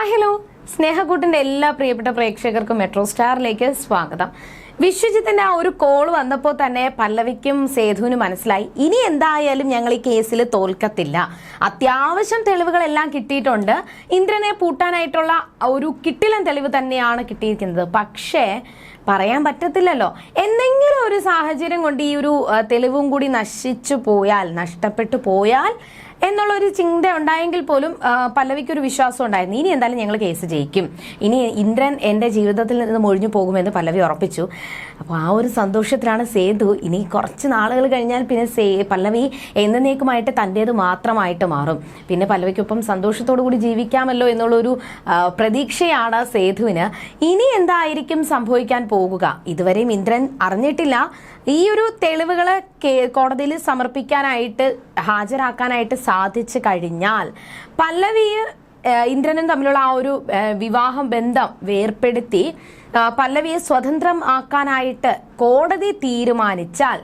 Hi hello. സ്നേഹക്കൂട്ടിന്റെ എല്ലാ പ്രിയപ്പെട്ട പ്രേക്ഷകർക്കും മെട്രോ സ്റ്റാറിലേക്ക് സ്വാഗതം. വിശ്വജിത്തിന്റെ ആ ഒരു കോൾ വന്നപ്പോൾ തന്നെ പല്ലവിക്കും സേതുവിനും മനസ്സിലായി. ഇനി എന്തായാലും ഞങ്ങൾ ഈ കേസിൽ തോൽക്കത്തില്ല. അത്യാവശ്യം തെളിവുകളെല്ലാം കിട്ടിയിട്ടുണ്ട്. ഇന്ദ്രനെ പൂട്ടാനായിട്ടുള്ള ഒരു കിട്ടിലൻ തെളിവ് തന്നെയാണ് കിട്ടിയിരിക്കുന്നത്. പക്ഷേ പറയാൻ പറ്റത്തില്ലല്ലോ. എന്തെങ്കിലും ഒരു സാഹചര്യം കൊണ്ട് ഈ ഒരു തെളിവും കൂടി നശിച്ചു പോയാൽ നഷ്ടപ്പെട്ടു പോയാൽ എന്നുള്ളൊരു ചിന്ത ഉണ്ടായെങ്കിൽ പോലും പല്ലവിക്ക് ഒരു വിശ്വാസം ഉണ്ടായിരുന്നു. ഇനി എന്തായാലും ഞങ്ങൾ കേസ് ജയിക്കും. ഇനി ഇന്ദ്രൻ എന്റെ ജീവിതത്തിൽ നിന്ന് ഒഴിഞ്ഞു പോകുമെന്ന് പല്ലവി ഉറപ്പിച്ചു. അപ്പോൾ ആ ഒരു സന്തോഷത്തിലാണ് സേതു ഇനി കുറച്ച് നാളുകൾ കഴിഞ്ഞാൽ പിന്നെ സേ പല്ലവി എന്നേക്കുമായിട്ട് തന്റേത് മാത്രമായിട്ട് മാറും. പിന്നെ പല്ലവിക്കൊപ്പം സന്തോഷത്തോടു കൂടി ജീവിക്കാമല്ലോ എന്നുള്ളൊരു പ്രതീക്ഷയാണ് സേതുവിന്. ഇനി എന്തായിരിക്കും സംഭവിക്കാൻ പോകുക? ഇതുവരെയും ഇന്ദ്രൻ അറിഞ്ഞിട്ടില്ല. ഈ ഒരു തെളിവുകൾ കോടതിയിൽ സമർപ്പിക്കാനായിട്ട് ഹാജരാക്കാനായിട്ട് സാധിച്ചു കഴിഞ്ഞാൽ പല്ലവിയെ ഇന്ദ്രനും തമ്മിലുള്ള ആ ഒരു വിവാഹം ബന്ധം വേർപ്പെടുത്തി പല്ലവിയെ സ്വതന്ത്രം ആക്കാനായിട്ട് കോടതി തീരുമാനിച്ചാൽ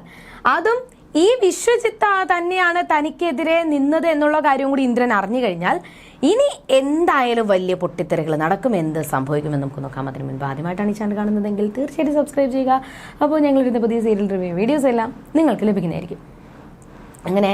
അതും ഈ വിശ്വജിത്ത തന്നെയാണ് തനിക്കെതിരെ നിന്നത് എന്നുള്ള കാര്യം കൂടി ഇന്ദ്രൻ അറിഞ്ഞു കഴിഞ്ഞാൽ ഇനി എന്തായാലും വലിയ പൊട്ടിത്തെറികൾ നടക്കും. എന്ത് സംഭവിക്കുമെന്ന് നമുക്ക് നോക്കാം. അതിന് മുൻപ് ആദ്യമായിട്ടാണ് ഈ ചാനൽ കാണുന്നതെങ്കിൽ തീർച്ചയായിട്ടും സബ്സ്ക്രൈബ് ചെയ്യുക. അപ്പോൾ ഞങ്ങൾ ഇരുന്ന പുതിയ സീരിയൽ റിവ്യൂ വീഡിയോസ് എല്ലാം നിങ്ങൾക്ക് ലഭിക്കുന്നതായിരിക്കും. അങ്ങനെ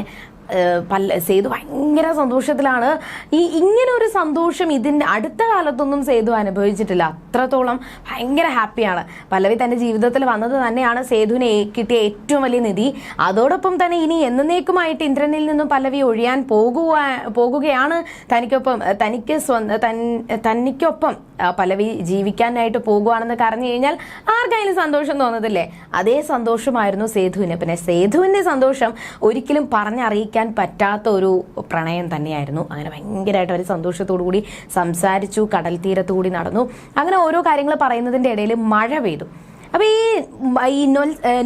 പല്ല സേതു ഭയങ്കര സന്തോഷത്തിലാണ്. ഈ ഇങ്ങനെ ഒരു സന്തോഷം ഇതിന്റെ അടുത്ത കാലത്തൊന്നും സേതു അനുഭവിച്ചിട്ടില്ല. അത്രത്തോളം ഭയങ്കര ഹാപ്പിയാണ്. പല്ലവി തന്റെ ജീവിതത്തിൽ വന്നത് തന്നെയാണ് സേതുവിന് കിട്ടിയ ഏറ്റവും വലിയ നിധി. അതോടൊപ്പം തന്നെ ഇനി എന്നേക്കുമായിട്ട് ഇന്ദ്രനിൽ നിന്നും പല്ലവി ഒഴിയാൻ പോകുക പോകുകയാണ്. തനിക്കൊപ്പം തനിക്ക് സ്വന്തം തനിക്കൊപ്പം പല്ലവി ജീവിക്കാനായിട്ട് പോകുകയാണെന്ന് പറഞ്ഞു കഴിഞ്ഞാൽ ആർക്കായാലും സന്തോഷം തോന്നത്തില്ലേ? അതേ സന്തോഷമായിരുന്നു സേതുവിന്. പിന്നെ സേതുവിന്റെ സന്തോഷം ഒരിക്കലും പറഞ്ഞറിയിക്കാൻ പറ്റാത്ത ഒരു പ്രണയം തന്നെയായിരുന്നു. അങ്ങനെ ഭയങ്കരമായിട്ട് അവർ സന്തോഷത്തോടു കൂടി സംസാരിച്ചു കടൽ തീരത്തു കൂടി നടന്നു. അങ്ങനെ ഓരോ കാര്യങ്ങൾ പറയുന്നതിന്റെ ഇടയിൽ മഴ പെയ്തു. അപ്പൊ ഈ ഈ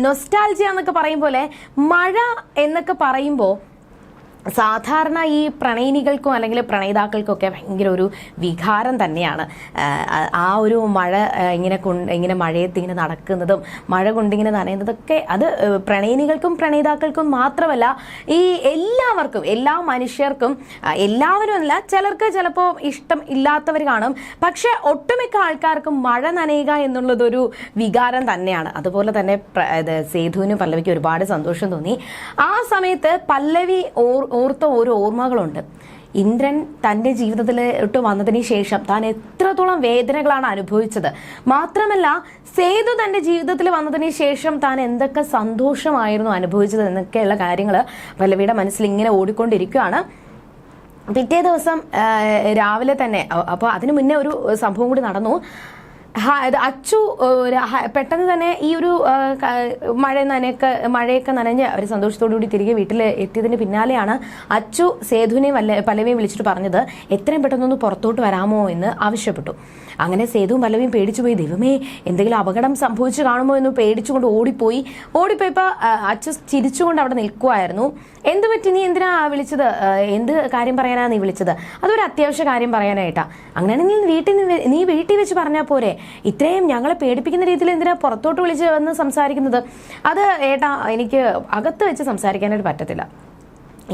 നൊസ്റ്റാൾജിയ എന്നൊക്കെ പറയും പോലെ മഴ എന്നൊക്കെ പറയുമ്പോൾ സാധാരണ ഈ പ്രണയിനികൾക്കും അല്ലെങ്കിൽ പ്രണയിതാക്കൾക്കൊക്കെ ഭയങ്കര ഒരു വികാരം തന്നെയാണ്. ആ ഒരു മഴ ഇങ്ങനെ കൊണ്ട് ഇങ്ങനെ മഴയത്ത് ഇങ്ങനെ നടക്കുന്നതും മഴ കൊണ്ടിങ്ങനെ നനയുന്നതൊക്കെ അത് പ്രണയിനികൾക്കും പ്രണയിതാക്കൾക്കും മാത്രമല്ല ഈ എല്ലാവർക്കും എല്ലാ മനുഷ്യർക്കും എല്ലാവരും അല്ല ചിലർക്ക് ചിലപ്പോൾ ഇഷ്ടം ഇല്ലാത്തവർ കാണും. പക്ഷെ ഒട്ടുമിക്ക ആൾക്കാർക്കും മഴ നനയുക എന്നുള്ളതൊരു വികാരം തന്നെയാണ്. അതുപോലെ തന്നെ സേതുവിനും പല്ലവിക്ക് ഒരുപാട് സന്തോഷം തോന്നി. ആ സമയത്ത് പല്ലവി ഓർ ഓർത്ത ഓരോ ഓർമ്മകളുണ്ട്. ഇന്ദ്രൻ തന്റെ ജീവിതത്തിലോട്ട് വന്നതിന് ശേഷം താൻ എത്രത്തോളം വേദനകളാണ് അനുഭവിച്ചത്. മാത്രമല്ല സേതു തന്റെ ജീവിതത്തിൽ വന്നതിന് ശേഷം താൻ എന്തൊക്കെ സന്തോഷമായിരുന്നു അനുഭവിച്ചത് എന്നൊക്കെയുള്ള കാര്യങ്ങൾ പല്ലവിയുടെ മനസ്സിൽ ഇങ്ങനെ ഓടിക്കൊണ്ടിരിക്കുകയാണ്. പിറ്റേ ദിവസം രാവിലെ തന്നെ അപ്പോൾ അതിനു മുന്നേ ഒരു സംഭവം കൂടി നടന്നു. അച്ചു പെട്ടെന്ന് തന്നെ ഈ ഒരു മഴ നനയൊക്കെ മഴയൊക്കെ നനഞ്ഞ് അവർ സന്തോഷത്തോടു കൂടി തിരികെ വീട്ടിൽ എത്തിയതിന് പിന്നാലെയാണ് അച്ചു സേതുവിനെ വല്ല പല്ലവിയും വിളിച്ചിട്ട് പറഞ്ഞത് എത്രയും പെട്ടെന്നൊന്ന് പുറത്തോട്ട് വരാമോ? എന്ന് ആവശ്യപ്പെട്ടു. അങ്ങനെ സേതുവും പല്ലവിയും പേടിച്ചു പോയി. ദൈവമേ എന്തെങ്കിലും അപകടം സംഭവിച്ചു കാണുമോ? എന്ന് പേടിച്ചുകൊണ്ട് ഓടിപ്പോയി. ഓടിപ്പോയപ്പോൾ അച്ചു ചിരിച്ചുകൊണ്ട് അവിടെ നിൽക്കുമായിരുന്നു എന്ത് പറ്റി? നീ എന്തിനാ വിളിച്ചത്? എന്ത് കാര്യം പറയാനാണ് നീ വിളിച്ചത്? അതൊരു അത്യാവശ്യ കാര്യം പറയാനായിട്ടാ. അങ്ങനെയാണെങ്കിൽ വീട്ടിൽ നീ വീട്ടിൽ വെച്ച് പറഞ്ഞാൽ പോരെ. ഇത്രയും ഞങ്ങളെ പേടിപ്പിക്കുന്ന രീതിയിൽ എന്തിനാ പുറത്തോട്ട് വിളിച്ച് വന്ന് സംസാരിക്കുന്നത്? അത് ഏട്ടാ എനിക്ക് അകത്ത് വെച്ച് സംസാരിക്കാനായിട്ട് പറ്റത്തില്ല.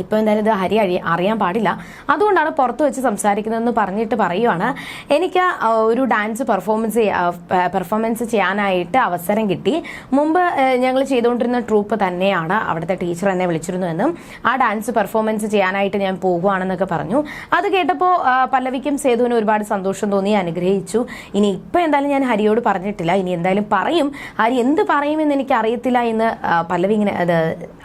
ഇപ്പോൾ എന്തായാലും ഇത് ഹരി അഴി അറിയാൻ പാടില്ല. അതുകൊണ്ടാണ് പുറത്ത് വെച്ച് സംസാരിക്കുന്നതെന്ന് പറഞ്ഞിട്ട് പറയുവാണ്. എനിക്ക് ഒരു ഡാൻസ് പെർഫോമൻസ് പെർഫോമൻസ് ചെയ്യാനായിട്ട് അവസരം കിട്ടി. മുമ്പ് ഞങ്ങൾ ചെയ്തുകൊണ്ടിരുന്ന ട്രൂപ്പ് തന്നെയാണ് അവിടുത്തെ ടീച്ചർ എന്നെ വിളിച്ചിരുന്നു എന്നും ആ ഡാൻസ് പെർഫോമൻസ് ചെയ്യാനായിട്ട് ഞാൻ പോകുവാണെന്നൊക്കെ പറഞ്ഞു. അത് കേട്ടപ്പോൾ പല്ലവിക്കും സേതുവിനും ഒരുപാട് സന്തോഷം തോന്നി അനുഗ്രഹിച്ചു. ഇനി ഇപ്പോൾ എന്തായാലും ഞാൻ ഹരിയോട് പറഞ്ഞിട്ടില്ല. ഇനി എന്തായാലും പറയും. ഹരി എന്ത് പറയുമെന്ന് എനിക്ക് അറിയത്തില്ല എന്ന് പല്ലവി ഇങ്ങനെ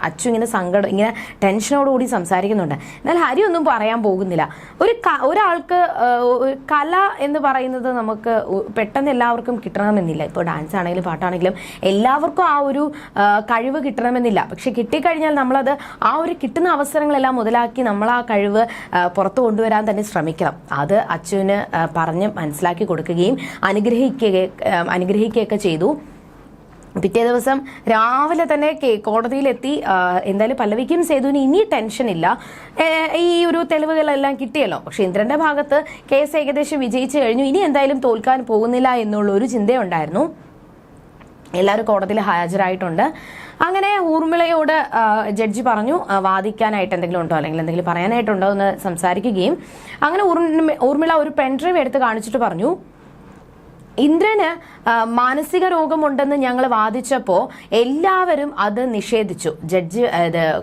അച്ചു ഇങ്ങനെ സങ്കടം ഇങ്ങനെ ടെൻഷനോട് കൂടി സംസാരിക്കുന്നുണ്ട്. എന്നാൽ ഹരി ഒന്നും പറയാൻ പോകുന്നില്ല. ഒരു ഒരാൾക്ക് കല എന്ന് പറയുന്നത് നമുക്ക് പെട്ടെന്ന് എല്ലാവർക്കും കിട്ടണമെന്നില്ല. ഇപ്പോൾ ഡാൻസ് ആണെങ്കിലും പാട്ടാണെങ്കിലും എല്ലാവർക്കും ആ ഒരു കഴിവ് കിട്ടണമെന്നില്ല. പക്ഷെ കിട്ടിക്കഴിഞ്ഞാൽ നമ്മളത് ആ ഒരു കിട്ടുന്ന അവസരങ്ങളെല്ലാം മുതലാക്കി നമ്മൾ ആ കഴിവ് പുറത്തു കൊണ്ടുവരാൻ തന്നെ ശ്രമിക്കണം. അത് അച്ഛന് പറഞ്ഞ് മനസ്സിലാക്കി കൊടുക്കുകയും അനുഗ്രഹിക്കുക അനുഗ്രഹിക്കുകയൊക്കെ ചെയ്തു. പിറ്റേ ദിവസം രാവിലെ തന്നെ കോടതിയിലെത്തി എന്തായാലും പല്ലവിക്കും സേതുവിന് ഇനി ടെൻഷൻ ഇല്ല. ഈ ഒരു തെളിവുകളെല്ലാം കിട്ടിയല്ലോ. പക്ഷെ ഇന്ദ്രന്റെ ഭാഗത്ത് കേസ് ഏകദേശം വിജയിച്ചു കഴിഞ്ഞു. ഇനി എന്തായാലും തോൽക്കാൻ പോകുന്നില്ല എന്നുള്ള ഒരു ചിന്തയുണ്ടായിരുന്നു. എല്ലാവരും കോടതിയിൽ ഹാജരായിട്ടുണ്ട്. അങ്ങനെ ഊർമിളയോട് ജഡ്ജി പറഞ്ഞു വാദിക്കാനായിട്ട് എന്തെങ്കിലും ഉണ്ടോ? അല്ലെങ്കിൽ എന്തെങ്കിലും പറയാനായിട്ടുണ്ടോ എന്ന് സംസാരിക്കുകയും. അങ്ങനെ ഊർമി- ഊർമിള ഒരു പെൻഡ്രൈവ് എടുത്ത് കാണിച്ചിട്ട് പറഞ്ഞു ഇന്ദ്രന് മാനസിക രോഗമുണ്ടെന്ന് ഞങ്ങൾ വാദിച്ചപ്പോൾ എല്ലാവരും അത് നിഷേധിച്ചു. ജഡ്ജി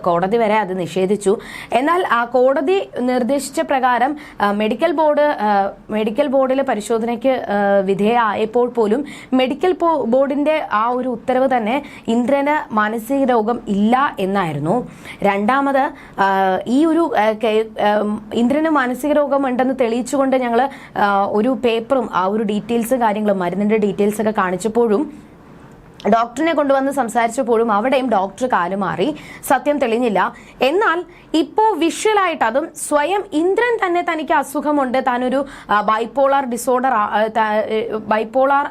കോടതി വരെ അത് നിഷേധിച്ചു. എന്നാൽ ആ കോടതി നിർദ്ദേശിച്ച പ്രകാരം മെഡിക്കൽ ബോർഡ് മെഡിക്കൽ ബോർഡിലെ പരിശോധനയ്ക്ക് വിധേയമായപ്പോൾ പോലും മെഡിക്കൽ ബോർഡിന്റെ ആ ഒരു ഉത്തരവ് തന്നെ ഇന്ദ്രന് മാനസിക രോഗം ഇല്ല എന്നായിരുന്നു. രണ്ടാമത് ഈ ഒരു ഇന്ദ്രന് മാനസിക രോഗം ഉണ്ടെന്ന് തെളിയിച്ചുകൊണ്ട് ഞങ്ങൾ ഒരു പേപ്പറും ആ ഒരു ഡീറ്റെയിൽസ് കാര്യങ്ങളും മരുന്നിന്റെ ഡീറ്റെയിൽസ് ഒക്കെ കാണിച്ചപ്പോഴും ഡോക്ടറിനെ കൊണ്ടുവന്ന് സംസാരിച്ചപ്പോഴും അവിടെയും ഡോക്ടർ കാലുമാറി സത്യം തെളിഞ്ഞില്ല. എന്നാൽ ഇപ്പോ വിഷ്വലായിട്ട് അതും സ്വയം ഇന്ദ്രൻ തന്നെ തനിക്ക് അസുഖമുണ്ട്. താനൊരു ബൈപ്പോളാർ ഡിസോർഡർ ബൈപ്പോളാർ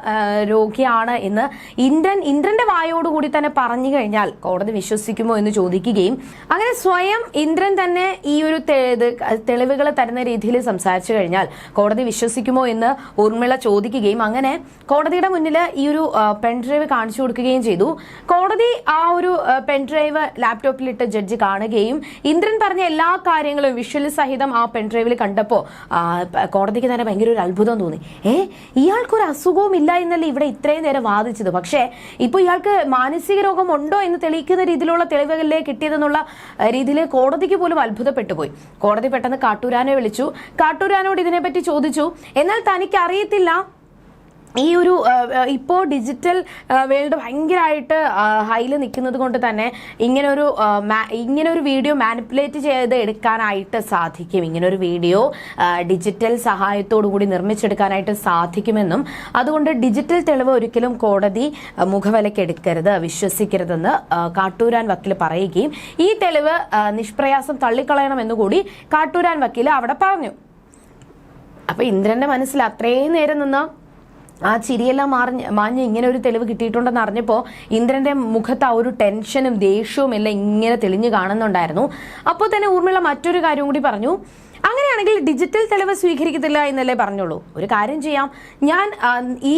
രോഗിയാണ് എന്ന് ഇന്ദ്രൻ ഇന്ദ്രന്റെ വായോടുകൂടി തന്നെ പറഞ്ഞു കഴിഞ്ഞാൽ കോടതി വിശ്വസിക്കുമോ എന്ന് ചോദിക്കുകയും അങ്ങനെ സ്വയം ഇന്ദ്രൻ തന്നെ ഈ ഒരു തെളിവുകൾ തരുന്ന രീതിയിൽ സംസാരിച്ചു കഴിഞ്ഞാൽ കോടതി വിശ്വസിക്കുമോ എന്ന് ഉർമിള ചോദിക്കുകയും അങ്ങനെ കോടതിയുടെ മുന്നിൽ ഈ ഒരു പെൻഡ്രൈവ് കാണിച്ചു കൊടുക്കുകയും ചെയ്തു. കോടതി ആ ഒരു പെൻഡ്രൈവ് ലാപ്ടോപ്പിലിട്ട് ജഡ്ജി കാണുകയും ഇന്ദ്രൻ പറഞ്ഞ എല്ലാ കാര്യങ്ങളും വിഷ്വൽ സഹിതം ആ പെൻഡ്രൈവിൽ കണ്ടപ്പോൾ കോടതിക്ക് തന്നെ ഭയങ്കര ഒരു അത്ഭുതം തോന്നി. ഏ ഇയാൾക്കൊരു അസുഖവും ഇല്ല എന്നല്ലേ ഇവിടെ ഇത്രയും നേരം വാദിച്ചത്? പക്ഷേ ഇപ്പോൾ ഇയാൾക്ക് മാനസിക രോഗം ഉണ്ടോ എന്ന് തെളിയിക്കുന്ന രീതിയിലുള്ള തെളിവുകളിലേ കിട്ടിയതെന്നുള്ള രീതിയിൽ കോടതിക്ക് പോലും അത്ഭുതപ്പെട്ടു പോയി. കോടതി പെട്ടെന്ന് കാട്ടൂരാനെ വിളിച്ചു. കാട്ടൂരാനോട് ഇതിനെപ്പറ്റി ചോദിച്ചു. എന്നാൽ തനിക്ക് അറിയത്തില്ല ഈ ഒരു ഇപ്പോൾ ഡിജിറ്റൽ വേൾഡ് ഭയങ്കരമായിട്ട് ഹൈയിൽ നിൽക്കുന്നത് കൊണ്ട് തന്നെ ഇങ്ങനൊരു ഇങ്ങനൊരു വീഡിയോ മാനിപ്പുലേറ്റ് ചെയ്ത് എടുക്കാനായിട്ട് സാധിക്കും. ഇങ്ങനൊരു വീഡിയോ ഡിജിറ്റൽ സഹായത്തോടു കൂടി നിർമ്മിച്ചെടുക്കാനായിട്ട് സാധിക്കുമെന്നും അതുകൊണ്ട് ഡിജിറ്റൽ തെളിവ് ഒരിക്കലും കോടതി മുഖവിലക്കെടുക്കരുത് വിശ്വസിക്കരുതെന്ന് കാട്ടൂരാൻ വക്കീൽ പറയുകയും ഈ തെളിവ് നിഷ്പ്രയാസം തള്ളിക്കളയണമെന്ന് കൂടി കാട്ടൂരാൻ വക്കീൽ അവിടെ പറഞ്ഞു. അപ്പൊ ഇന്ദ്രന്റെ മനസ്സിൽ അത്രയും നേരം നിന്ന്? ആ ചിരിയെല്ലാം മാറിഞ്ഞ് മാഞ്ഞ് ഇങ്ങനെ ഒരു തെളിവ് കിട്ടിയിട്ടുണ്ടെന്ന് അറിഞ്ഞപ്പോൾ ഇന്ദ്രന്റെ മുഖത്ത് ആ ഒരു ടെൻഷനും ദേഷ്യവും എല്ലാം ഇങ്ങനെ തെളിഞ്ഞു കാണുന്നുണ്ടായിരുന്നു. അപ്പോൾ തന്നെ ഊർമിള മറ്റൊരു കാര്യം കൂടി പറഞ്ഞു. അങ്ങനെയാണെങ്കിൽ ഡിജിറ്റൽ തെളിവ് സ്വീകരിക്കത്തില്ല എന്നല്ലേ പറഞ്ഞോളൂ. ഒരു കാര്യം ചെയ്യാം. ഞാൻ ഈ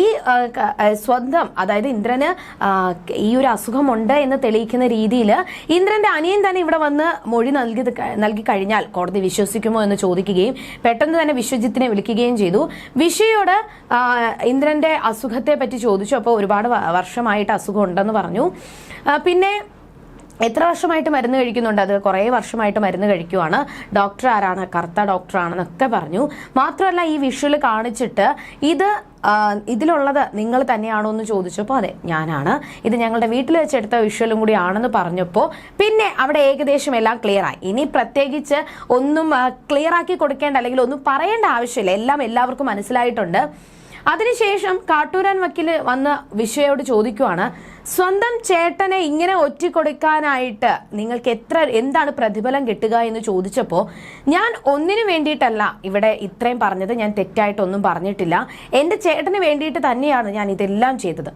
സ്വന്തം അതായത് ഇന്ദ്രന് ഈ ഒരു അസുഖമുണ്ട് എന്ന് തെളിയിക്കുന്ന രീതിയിൽ ഇന്ദ്രന്റെ അനിയൻ തന്നെ ഇവിടെ വന്ന് മൊഴി നൽകി നൽകി കഴിഞ്ഞാൽ കോടതി വിശ്വസിക്കുമോ എന്ന് ചോദിക്കുകയും പെട്ടെന്ന് തന്നെ വിശ്വജിത്തിനെ വിളിക്കുകയും ചെയ്തു. വിഷയോട് ഇന്ദ്രന്റെ അസുഖത്തെ പറ്റി ചോദിച്ചു. അപ്പോൾ ഒരുപാട് വർഷമായിട്ട് അസുഖം ഉണ്ടെന്ന് പറഞ്ഞു പിന്നെ എത്ര വർഷമായിട്ട് മരുന്ന് കഴിക്കുന്നുണ്ട്? അത് കുറേ വർഷമായിട്ട് മരുന്ന് കഴിക്കുവാണ്. ഡോക്ടർ ആരാണ്? കറുത്ത ഡോക്ടറാണെന്നൊക്കെ പറഞ്ഞു. മാത്രമല്ല ഈ വിഷ്വൽ കാണിച്ചിട്ട് ഇത് ഇതിലുള്ളത് നിങ്ങൾ തന്നെയാണോ എന്ന് ചോദിച്ചപ്പോൾ അതെ ഞാനാണ്. ഇത് ഞങ്ങളുടെ വീട്ടിൽ വെച്ചെടുത്ത വിഷ്വലും കൂടി ആണെന്ന് പറഞ്ഞപ്പോൾ പിന്നെ അവിടെ ഏകദേശം എല്ലാം ക്ലിയറായി ഇനി പ്രത്യേകിച്ച് ഒന്നും ക്ലിയർ ആക്കി കൊടുക്കേണ്ട അല്ലെങ്കിൽ ഒന്നും പറയേണ്ട ആവശ്യമില്ല. എല്ലാം എല്ലാവർക്കും മനസ്സിലായിട്ടുണ്ട്. അതിനുശേഷം കാട്ടൂരാൻ വക്കീൽ വന്ന് വിഷയോട് ചോദിക്കുവാണ്. സ്വന്തം ചേട്ടനെ ഇങ്ങനെ ഒറ്റിക്കൊടുക്കാനായിട്ട് നിങ്ങൾക്ക് എത്ര എന്താണ് പ്രതിഫലം കിട്ടുക എന്ന് ചോദിച്ചപ്പോൾ ഞാൻ ഒന്നിനു വേണ്ടിയിട്ടല്ല ഇവിടെ ഇത്രയും പറഞ്ഞത് ഞാൻ തെറ്റായിട്ടൊന്നും പറഞ്ഞിട്ടില്ല. എന്റെ ചേട്ടന് വേണ്ടിയിട്ട് തന്നെയാണ് ഞാൻ ഇതെല്ലാം ചെയ്തത്.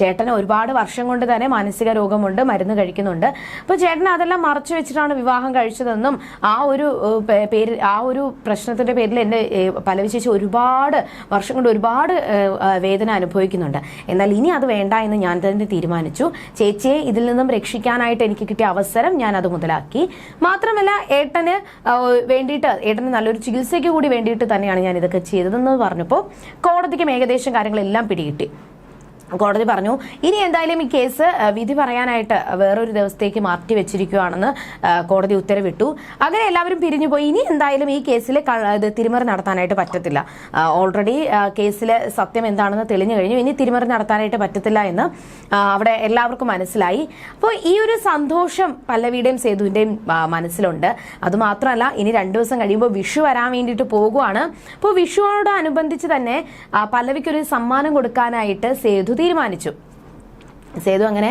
ചേട്ടന് ഒരുപാട് വർഷം കൊണ്ട് തന്നെ മാനസിക രോഗമുണ്ട് മരുന്ന് കഴിക്കുന്നുണ്ട്. അപ്പോൾ ചേട്ടൻ അതെല്ലാം മറച്ചു വെച്ചിട്ടാണ് വിവാഹം കഴിച്ചതെന്നും ആ ഒരു പേര് ആ ഒരു പ്രശ്നത്തിന്റെ പേരിൽ എന്റെ പല വിശേഷം ഒരുപാട് വർഷം കൊണ്ട് ഒരുപാട് വേദന അനുഭവിക്കുന്നുണ്ട്. എന്നാൽ ഇനി അത് വേണ്ട എന്ന് ഞാൻ തന്നെ തീരുമാനിച്ചു. ചേച്ചിയെ ഇതിൽ നിന്നും രക്ഷിക്കാനായിട്ട് എനിക്ക് കിട്ടിയ അവസരം ഞാൻ അത് മുതലാക്കി. മാത്രമല്ല ഏട്ടന് വേണ്ടിയിട്ട് ഏട്ടന് നല്ലൊരു ചികിത്സയ്ക്ക് കൂടി വേണ്ടിയിട്ട് തന്നെയാണ് ഞാൻ ഇതൊക്കെ ചെയ്തതെന്ന് പറഞ്ഞപ്പോൾ കോടതിക്കും ഏകദേശം കാര്യങ്ങളെല്ലാം പിടികിട്ടി. കോടതി പറഞ്ഞു ഇനി എന്തായാലും ഈ കേസ് വിധി പറയാനായിട്ട് വേറൊരു ദിവസത്തേക്ക് മാറ്റി വെച്ചിരിക്കുകയാണെന്ന് കോടതി ഉത്തരവിട്ടു. അങ്ങനെ എല്ലാവരും പിരിഞ്ഞുപോയി ഇനി എന്തായാലും ഈ കേസിൽ തിരിമറി നടത്താനായിട്ട് പറ്റത്തില്ല. ഓൾറെഡി കേസിൽ സത്യം എന്താണെന്ന് തെളിഞ്ഞു കഴിഞ്ഞു. ഇനി തിരിമറി നടത്താനായിട്ട് പറ്റത്തില്ല എന്ന് അവിടെ എല്ലാവർക്കും മനസ്സിലായി. അപ്പോൾ ഈ ഒരു സന്തോഷം പല്ലവിയുടെയും സേതുവിന്റെയും മനസ്സിലുണ്ട്. അതുമാത്രമല്ല ഇനി രണ്ടു ദിവസം കഴിയുമ്പോൾ വിഷു വരാൻ വേണ്ടിയിട്ട് പോകുവാണ്. അപ്പോൾ വിഷുവോടനുബന്ധിച്ച് തന്നെ പല്ലവിക്കൊരു സമ്മാനം കൊടുക്കാനായിട്ട് സേതു തീരുമാനിച്ചു. സേതു അങ്ങനെ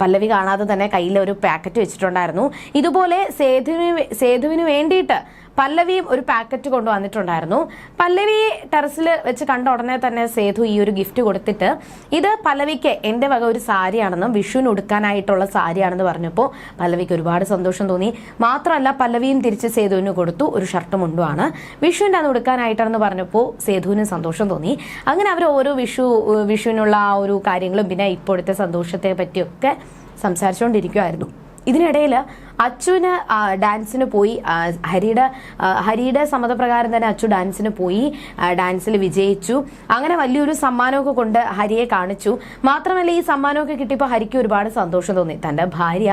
പല്ലവി കാണാതെ തന്നെ കയ്യിൽ ഒരു പാക്കറ്റ് വെച്ചിട്ടുണ്ടായിരുന്നു. ഇതുപോലെ സേതുവിന് സേതുവിന് വേണ്ടിയിട്ട് പല്ലവിയും ഒരു പാക്കറ്റ് കൊണ്ടുവന്നിട്ടുണ്ടായിരുന്നു. പല്ലവി ടെറസിൽ വെച്ച് കണ്ട ഉടനെ തന്നെ സേതു ഈ ഒരു ഗിഫ്റ്റ് കൊടുത്തിട്ട് ഇത് പല്ലവിക്ക് എന്റെ വക ഒരു സാരിയാണെന്നും വിഷുവിന് ഉടുക്കാനായിട്ടുള്ള സാരിയാണെന്ന് പറഞ്ഞപ്പോൾ പല്ലവിക്ക് ഒരുപാട് സന്തോഷം തോന്നി. മാത്രമല്ല പല്ലവിയും തിരിച്ച് സേതുവിന് കൊടുത്തു. ഒരു ഷർട്ടും മുണ്ടുമാണ് വിഷുവിന്റെ അന്ന് ഉടുക്കാനായിട്ടാണെന്ന് പറഞ്ഞപ്പോൾ സേതുവിന് സന്തോഷം തോന്നി. അങ്ങനെ അവർ ഓരോ വിഷു വിഷുവിനുള്ള ആ ഒരു കാര്യങ്ങളും പിന്നെ ഇപ്പോഴത്തെ സന്തോഷത്തെ പറ്റിയൊക്കെ സംസാരിച്ചുകൊണ്ടിരിക്കുമായിരുന്നു ഇതിനിടയിൽ അച്ചുവിന് ഡാൻസിന് പോയി ഹരിയുടെ ഹരിയുടെ സമ്മതപ്രകാരം തന്നെ അച്ചു ഡാൻസിന് പോയി ഡാൻസിൽ വിജയിച്ചു. അങ്ങനെ വലിയൊരു സമ്മാനമൊക്കെ കൊണ്ട് ഹരിയെ കാണിച്ചു. മാത്രമല്ല ഈ സമ്മാനമൊക്കെ കിട്ടിയപ്പോൾ ഹരിക്ക് ഒരുപാട് സന്തോഷം തോന്നി. തന്റെ ഭാര്യ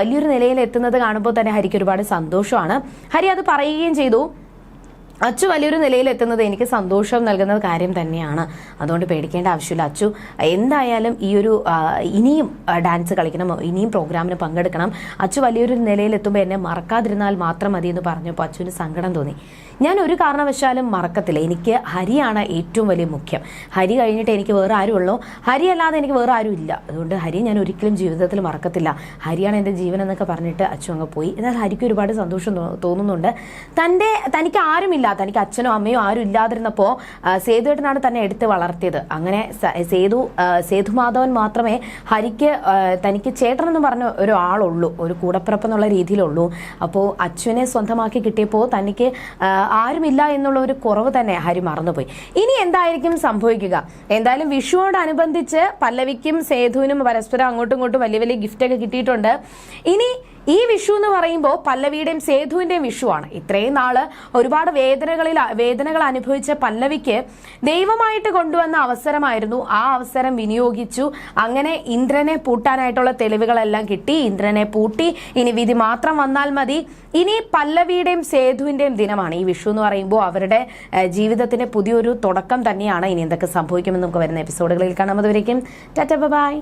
വലിയൊരു നിലയിൽ എത്തുന്നത് കാണുമ്പോൾ തന്നെ ഹരിക്ക് ഒരുപാട് സന്തോഷമാണ്. ഹരി അത് പറയുകയും ചെയ്തു. അച്ചു വലിയൊരു നിലയിൽ എത്തുന്നത് എനിക്ക് സന്തോഷം നൽകുന്ന കാര്യം തന്നെയാണ്. അതുകൊണ്ട് പേടിക്കേണ്ട ആവശ്യമില്ല. അച്ചു എന്തായാലും ഈ ഒരു ഇനിയും ഡാൻസ് കളിക്കണം ഇനിയും പ്രോഗ്രാമിന് പങ്കെടുക്കണം. അച്ചു വലിയൊരു നിലയിലെത്തുമ്പോൾ എന്നെ മറക്കാതിരുന്നാൽ മാത്രം മതി എന്ന് പറഞ്ഞപ്പോൾ അച്ചുവിന് സങ്കടം തോന്നി. ഞാൻ ഒരു കാരണവശാലും മറക്കത്തില്ല. എനിക്ക് ഹരിയാണ് ഏറ്റവും വലിയ മുഖ്യം. ഹരി കഴിഞ്ഞിട്ട് എനിക്ക് വേറെ ആരും ഉള്ളൂ? ഹരി അല്ലാതെ എനിക്ക് വേറെ ആരും ഇല്ല. അതുകൊണ്ട് ഹരി ഞാൻ ഒരിക്കലും ജീവിതത്തിൽ മറക്കത്തില്ല. ഹരിയാണ് എന്റെ ജീവൻ എന്നൊക്കെ പറഞ്ഞിട്ട് അച്ഛൻ അങ്ങ് പോയി. എന്നാൽ ഹരിക്ക് ഒരുപാട് സന്തോഷം തോന്നുന്നുണ്ട്. തന്റെ തനിക്ക് ആരുമില്ല. തനിക്ക് അച്ഛനോ അമ്മയോ ആരും ഇല്ലാതിരുന്നപ്പോൾ സേതുവേട്ടനാണ് തന്നെ എടുത്ത് വളർത്തിയത്. അങ്ങനെ സേതു സേതുമാധവൻ മാത്രമേ ഹരിക്ക് തനിക്ക് ചേട്ടൻ എന്ന് പറഞ്ഞ ഒരാളുള്ളൂ ഒരു കൂടപ്പിറപ്പെന്നുള്ള രീതിയിലുള്ളൂ. അപ്പോൾ അച്ഛനെ സ്വന്തമാക്കി കിട്ടിയപ്പോൾ തനിക്ക് ആരുമില്ല എന്നുള്ള ഒരു കുറവ് തന്നെ ഹരി മറന്നുപോയി. ഇനി എന്തായിരിക്കും സംഭവിക്കുക? എന്തായാലും വിഷുവോടനുബന്ധിച്ച് പല്ലവിക്കും സേതുവിനും പരസ്പരം അങ്ങോട്ടും ഇങ്ങോട്ടും വലിയ വലിയ ഗിഫ്റ്റൊക്കെ കിട്ടിയിട്ടുണ്ട്. ഇനി ഈ വിഷു എന്ന് പറയുമ്പോൾ പല്ലവിയുടെയും സേതുവിന്റെയും വിഷുവാണ്. ഇത്രയും നാൾ ഒരുപാട് വേദനകളിൽ വേദനകൾ അനുഭവിച്ച പല്ലവിക്ക് ദൈവമായിട്ട് കൊണ്ടുവന്ന അവസരമായിരുന്നു. ആ അവസരം വിനിയോഗിച്ചു. അങ്ങനെ ഇന്ദ്രനെ പൂട്ടാനായിട്ടുള്ള തെളിവുകളെല്ലാം കിട്ടി. ഇന്ദ്രനെ പൂട്ടി. ഇനി വിധി മാത്രം വന്നാൽ മതി. ഇനി പല്ലവിയുടെയും സേതുവിന്റെയും ദിനമാണ്. ഈ വിഷു എന്ന് പറയുമ്പോൾ അവരുടെ ജീവിതത്തിന് പുതിയൊരു തുടക്കം തന്നെയാണ്. ഇനി എന്തൊക്കെ സംഭവിക്കുമെന്ന് നമുക്ക് വരുന്ന എപ്പിസോഡുകളിൽ കാണാം. അതുവരേക്കും ടാറ്റ ബൈ.